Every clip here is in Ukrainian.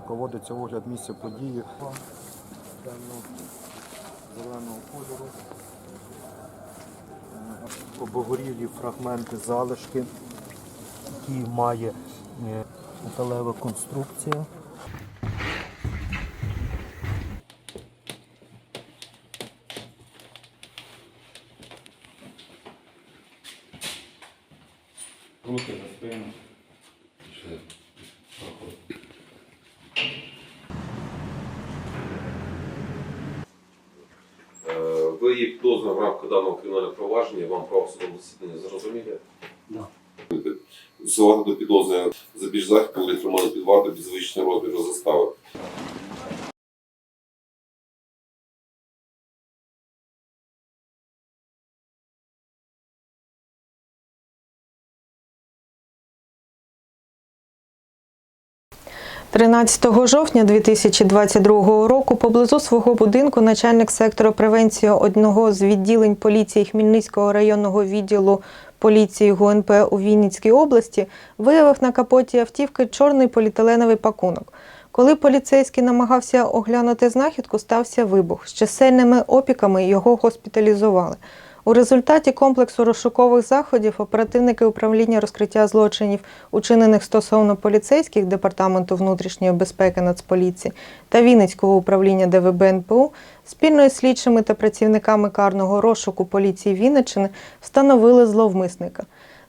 Проводиться огляд місця події. Зеленого кольору. Е, Обгорілі фрагменти залишки, які має е, металева конструкція. Руки за Ви є підозрювані в рамках даного кримінального провадження, вам право судового засідання зрозуміли? Да. Усувати до підозри за більш захід коли тримали під вартою під завищення розміру застави. – 13 жовтня 2022 року поблизу свого будинку начальник сектору превенції одного з відділень поліції Хмельницького районного відділу поліції ГУНП у Вінницькій області виявив на капоті автівки чорний поліетиленовий пакунок. Коли поліцейський намагався оглянути знахідку, стався вибух. З чисельними опіками його госпіталізували. У результаті комплексу розшукових заходів оперативники управління розкриття злочинів, учинених стосовно поліцейських департаменту внутрішньої безпеки Нацполіції та Вінницького управління ДВБ НПУ спільно із слідчими та працівниками карного розшуку поліції Вінниччини встановили зловмисника.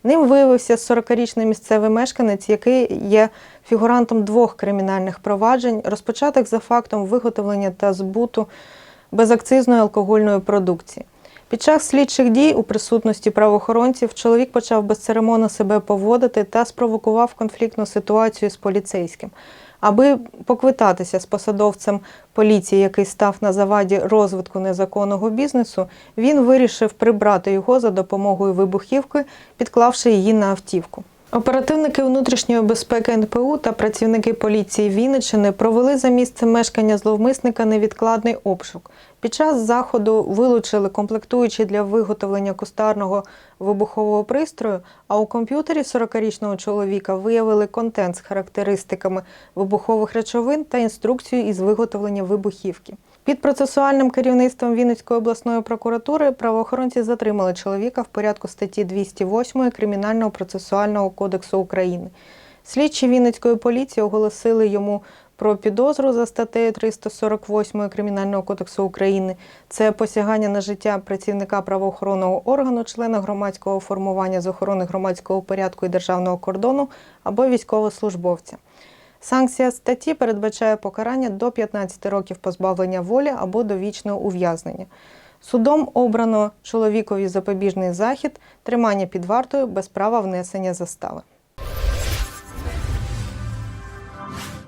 Ним виявився 40-річний місцевий мешканець, який є фігурантом двох кримінальних проваджень, розпочатих за фактом виготовлення та збуту безакцизної алкогольної продукції. Під час слідчих дій у присутності правоохоронців чоловік почав безцеремонно себе поводити та спровокував конфліктну ситуацію з поліцейським. Аби поквитатися з посадовцем поліції, який став на заваді розвитку незаконного бізнесу, він вирішив прибрати його за допомогою вибухівки, підклавши її на автівку. Оперативники внутрішньої безпеки НПУ та працівники поліції Вінниччини провели за місцем мешкання зловмисника невідкладний обшук. Під час заходу вилучили комплектуючі для виготовлення кустарного вибухового пристрою, а у комп'ютері 40-річного чоловіка виявили контент з характеристиками вибухових речовин та інструкцію із виготовлення вибухівки. Під процесуальним керівництвом Вінницької обласної прокуратури правоохоронці затримали чоловіка в порядку статті 208 Кримінального процесуального кодексу України. Слідчі Вінницької поліції оголосили йому про підозру за статтею 348 Кримінального кодексу України. Це посягання на життя працівника правоохоронного органу, члена громадського формування з охорони громадського порядку і державного кордону або військовослужбовця. Санкція статті передбачає покарання до 15 років позбавлення волі або довічного ув'язнення. Судом обрано чоловікові запобіжний захід, тримання під вартою без права внесення застави.